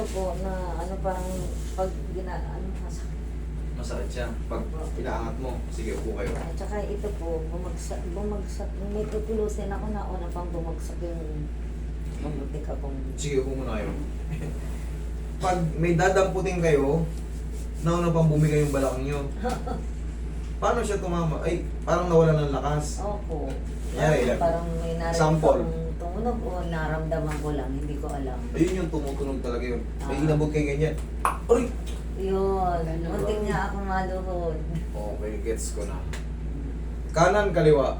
ito po na ano parang pag gina ano masakit. Masakit siya. Pag inaangat mo, sige, upo kayo. At saka ito po, bumagsak, bumagsak, may tutulosin ako na una pang bumagsak yung mabuti ka pong Sige, upo muna kayo. Pag may dadamputin kayo, nauna pang bumigay yung balakang nyo. Paano siya tumama? Ay, parang nawala ng lakas. Opo. Yan. Parang may narinig Sample. Tumunog o naramdaman ko lang, hindi ko alam. Ayun yung tumutunog talaga yun. May Ah. inabot kayo ganyan. Aray! Yun, munting nga ako maluhod. Okay, gets ko na. Kanan, kaliwa.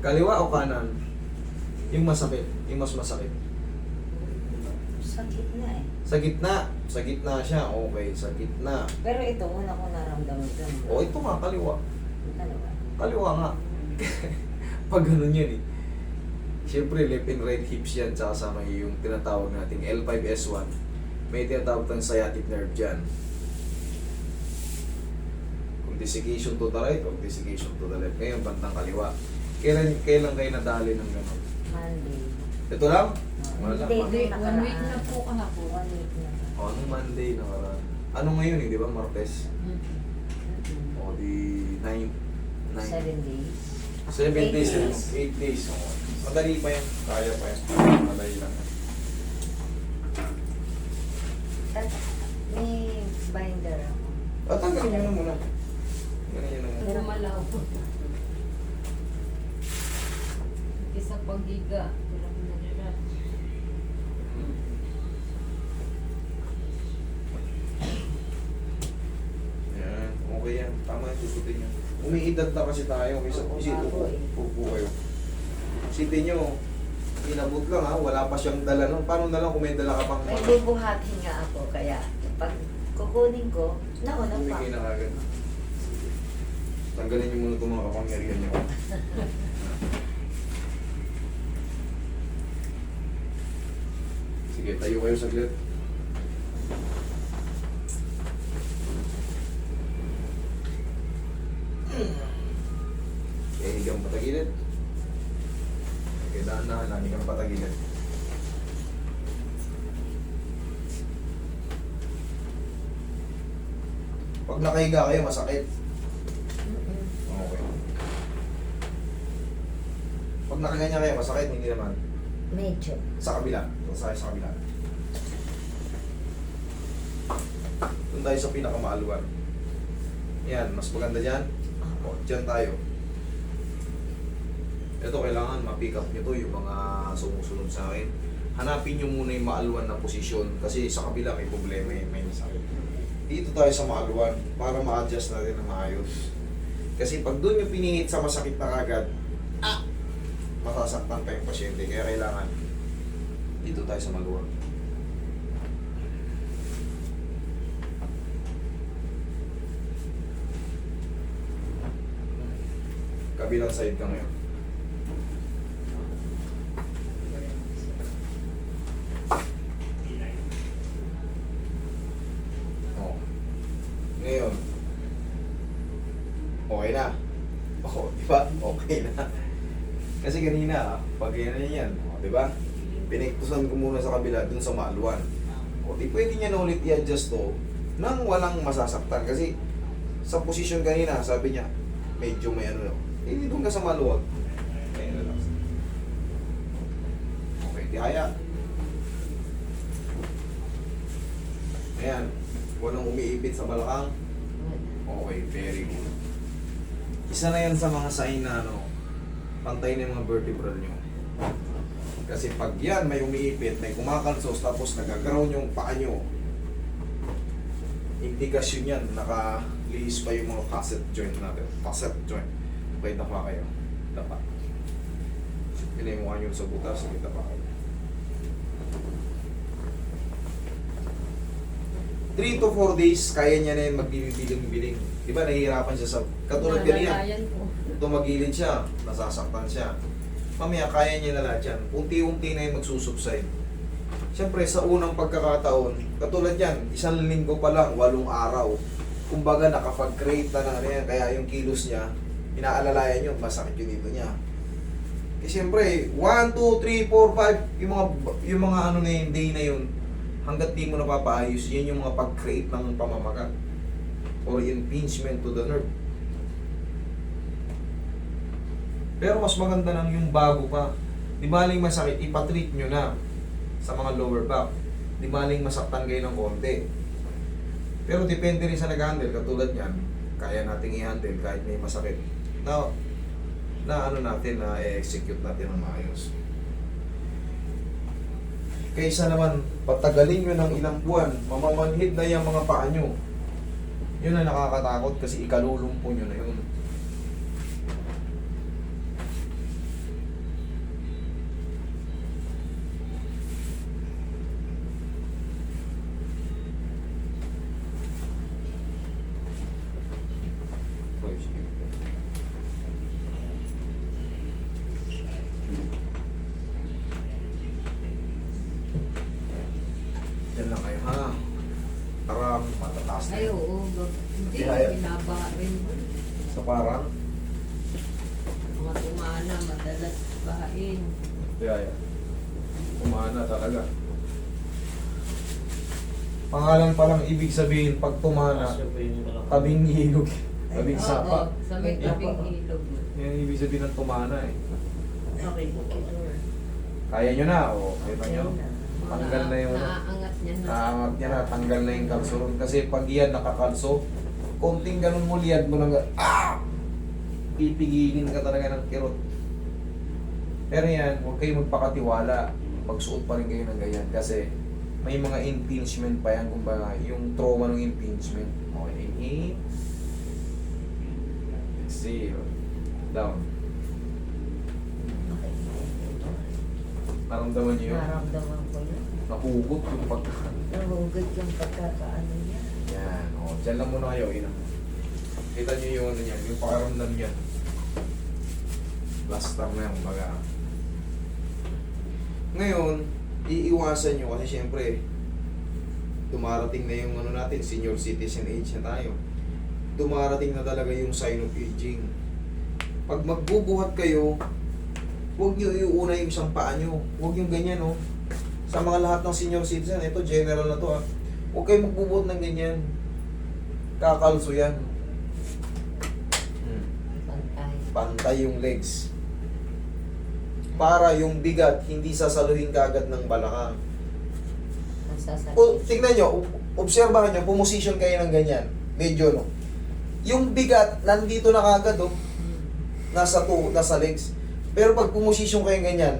Kaliwa o kanan? Yung masakit. Yung mas masakit. Sakit na eh. Sa gitna. Sa gitna siya. Okay, sa gitna. Pero ito, una ko naramdaman ko. O ito nga, kaliwa. Dalawa. Kaliwa nga. Pag ganun yan eh. Siyempre, left and right hips yan, tsaka sa may yung tinatawag nating L5S1. May tinatawag tayong sciatic nerve dyan. Kung desiccation to the right o desiccation to the left. Ngayon, bandang kaliwa. Kailan, kailan kayo nadali ng gano'n? Monday. Ito lang? Wala nung one week na po kahapon. One week na. O, anong Monday nakaraan? Ano ngayon eh, di ba? Martes? Mm-mm. O, di 9. 9. Seven days. 7 Eight days, days. 8 days. Madali pa yan. Kaya pa yan. Madali lang. yan. At may binder ako. At tanggalin nyo na muna. Ganun yun na muna. Gumalaw po. Isa paggiga. Hirap na nila. Yan. Okay yan. Tama yung susutin nyo. Umiidad na kasi tayo. Isa, Oo, isip bago po. eh. Pupo kayo. Isipin nyo. Inabot lang ha. Wala pa siyang dala nun. Paano na lang kung may dala ka pang May ano? bubuhatin nga ako, kaya pag kukunin ko, nauna pa. Bumigay na kagad. Tanggalin nyo muna itong mga kapangyarihan nyo. Sige, tayo kayo saglit. Okay, higang patagilid. Okay, dahan-dahan lang, higang patagilid. Pag nakahiga kayo, masakit. Okay. Pag nakaganyan kayo, masakit, hindi naman. Medyo. Sa kabila. Sa sa kabila. Doon tayo sa pinakamaaluan. Yan, mas maganda dyan. O, dyan tayo. Ito, kailangan ma-pick up nyo to, yung mga sumusunod sa akin. Hanapin nyo muna yung maaluan na posisyon kasi sa kabila may problema eh, may sakit. Dito tayo sa maaluan para ma-adjust natin ng maayos. Kasi pag doon yung pinihit sa masakit na kagad, ah, masasaktan pa yung pasyente. Kaya kailangan dito tayo sa maluwag. Kabilang side ka ngayon. Oh. Ngayon. Okay na. Oh, di ba? Okay na. Kasi kanina, pag yan yan, oh, di ba? Piniktusan ko muna sa kabila dun sa maaluan. O di pwede niya na ulit i-adjust to nang walang masasaktan. Kasi sa posisyon kanina, sabi niya, medyo may ano, eh doon ka sa maluwag. Okay, relax. Okay, tihaya. Ayan, walang umiipit sa balakang. Okay, very good. Isa na yan sa mga sign na ano, pantay na yung mga vertebral nyo. Kasi pag yan may umiipit, may kumakalsos, tapos nagagaraw yung paa nyo, indikasyon yan, nakalihis pa yung mga facet joint natin. Facet joint. Okay, dapa kayo. Dapa. Pinay mo nyo sa butas, sige, dapa kayo. 3 to 4 days, kaya niya na yun magbibiling-biling. Di ba, nahihirapan siya sa... Katulad kanina, Nalalayan po. tumagilid siya, nasasaktan siya. Mamaya, kaya niya na lahat yan. Unti-unti na yung magsusubside. Siyempre, sa unang pagkakataon, katulad yan, isang linggo pa lang, walong araw. Kumbaga, nakapag-create na na yan, kaya yung kilos niya, inaalalayan nyo, masakit yun dito niya. Eh, siyempre, 1, 2, 3, 4, 5, yung mga, yung mga ano na yun, day na yun, hanggat di mo napapaayos, yan yung mga pag-create ng pamamaga or impingement to the nerve. Pero mas maganda nang yung bago pa. Di baling masakit, ipatreat nyo na sa mga lower back. Di baling masaktan kayo ng konti. Pero depende rin sa nag-handle. Katulad yan, kaya nating i-handle kahit may masakit. Now, na ano natin, na execute natin ng maayos. Kaysa naman, patagalin nyo ng ilang buwan, mamamanhid na yung mga paa nyo. Yun ang nakakatakot kasi ikalulumpo nyo na yun. Yan lang kayo ha. Para na Ay, yun. oo. Hindi, Kaya- binaba rin. So parang, Mga tumana, madalas bahain. kaya yan. Umana talaga. Pangalan pa lang ibig sabihin pag tumana, tabing hilog. Tabing Oo, sapa. sa may tabing ilog. Yan ang ibig sabihin ng tumana eh. Okay. Kaya nyo na, o. Kita nyo. Tanggal na yung... Naaangat niya na. Naangat niya na, tanggal na yung kalso. Kasi pag yan nakakalso, konting ganun mo liad mo lang, ah! Pipigilin ka talaga ng kirot. Pero yan, huwag kayo magpakatiwala. Pagsuot pa rin kayo ng ganyan. Kasi may mga impingement pa yan. Kumbaga, yung trauma ng impingement. Okay, inhale. Exhale. Down. Naramdaman niyo yun? Naramdaman ko yun. Nahugot yung pagka... Nahugad yung pagkakaano niya. Yan. O, dyan lang muna kayo. Ina. Kita nyo yung ano yan, yung pakaramdam yan. Plaster na yan, baga. Ngayon, iiwasan nyo kasi syempre, dumarating na yung ano natin, senior citizen age na tayo. Dumarating na talaga yung sign of aging. Pag magbubuhat kayo, huwag nyo iuna yung isang paa nyo. Huwag yung ganyan, oh. Sa mga lahat ng senior citizen, ito general na to, ah. Huwag kayo magbubuhat ng ganyan. Kakalso yan. Hmm. Pantay. Pantay yung legs. Para yung bigat, hindi sasaluhin kagad ng balakang. O, tignan nyo, obserbahan nyo, pumosisyon kayo ng ganyan. Medyo, no? Yung bigat, nandito na kagad, oh. Nasa to, nasa legs. Pero pag pumosisyon kayo ganyan,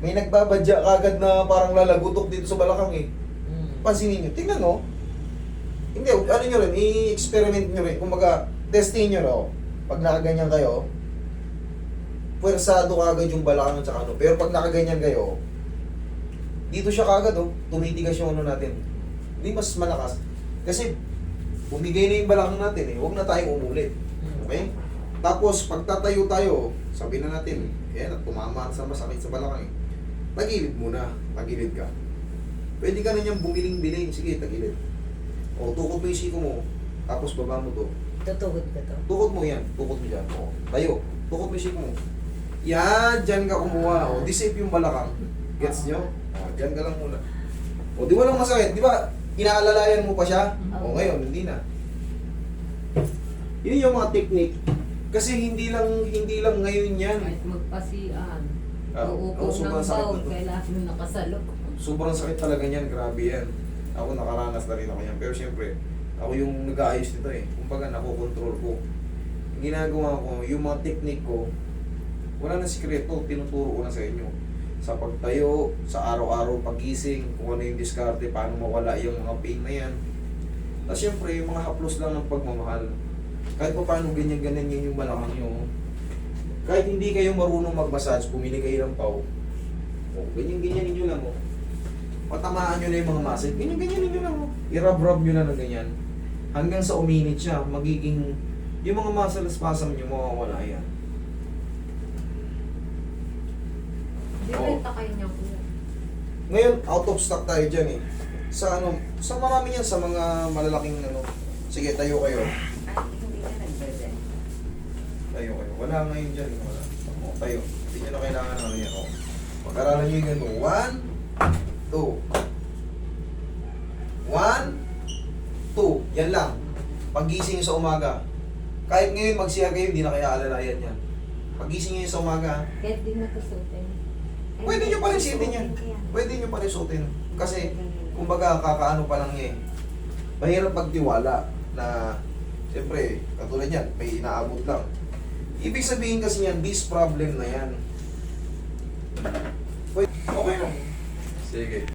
may nagbabadya kagad na parang lalagutok dito sa balakang, eh. Mm. pansinin nyo, tingnan nyo. Hindi, ano nyo rin, i-experiment nyo rin. Kumbaga, testing nyo, no? Pag nakaganyan kayo, pwersado kagad yung balakang at saka ano. Pero pag nakaganyan kayo, dito siya kagad, oh. Tumitigas yung ano natin. Hindi mas malakas. Kasi, bumigay na yung balakang natin, eh. Huwag na tayong umulit. Okay? Tapos, pag tatayo tayo, sabi na natin, at tumama sa masakit sa balakang, eh. Tagilid muna. Tagilid ka. Pwede ka na niyang bumiling-biling. Sige, tagilid. O, tukod mo yung siko mo. Tapos baba mo to. Tutuhod ko to. Tukod mo yan. Tukod mo dyan. O, tayo. Tukod mo yung siko mo. Yan, dyan ka kumuha. O, di safe yung balakang. Gets nyo? O, dyan ka lang muna. O, di walang masakit. Di ba, inaalalayan mo pa siya? O, ngayon, hindi na. Yun yung mga technique. Kasi hindi lang, hindi lang ngayon yan. Kahit magpasian. Ah, Uupo oh, ng sobrang sakit baon, na to. kailangan nakasalok. Sobrang sakit talaga niyan, grabe yan. Ako nakaranas na rin ako yan. Pero siyempre, ako yung nag-aayos nito eh. Kumbaga, nakokontrol ko. Ang ginagawa ko, yung mga technique ko, wala na sikreto, tinuturo ko na sa inyo. Sa pagtayo, sa araw-araw pagising, kung ano yung diskarte, paano mawala yung mga pain na yan. Tapos siyempre, yung mga haplos lang ng pagmamahal. Kahit pa paano ganyan-ganyan yun yung balakang nyo. Kahit hindi kayo marunong mag-massage, pumili kayo ng pau. O, ganyan-ganyan ninyo lang, oh. Patamaan nyo na yung mga muscle. Ganyan-ganyan ninyo lang, oh. I-rub-rub nyo na ng ganyan. Hanggang sa uminit siya, magiging, yung mga muscle spasm nyo, mawawala yan. Direta kayo niya kuya. Ngayon, out of stock tayo dyan, eh. Sa ano, sa marami yan, sa mga malalaking, ano. Sige, tayo kayo. Ay, hindi ka nagbebe. Tayo kayo. Wala ngayon dyan, wala. O. Tayo. Hindi nyo na kailangan ng ano yan. Oh. Pag-aralan nyo yung ganun. One, two. One, two. Yan lang. Pagising sa umaga. Kahit ngayon mag-CR kayo, hindi na kaya alalayan yan. Pagising nyo sa umaga, Kahit di nakasutin. pwede nyo pa rin sitin yan. Pwede nyo pa rin suotin. Kasi, kumbaga, kakaano pa lang niya eh. Mahirap pagtiwala na, siyempre, katulad yan, may inaabot lang. Ibig sabihin kasi yan, this problem na yan. Okay lang. Sige.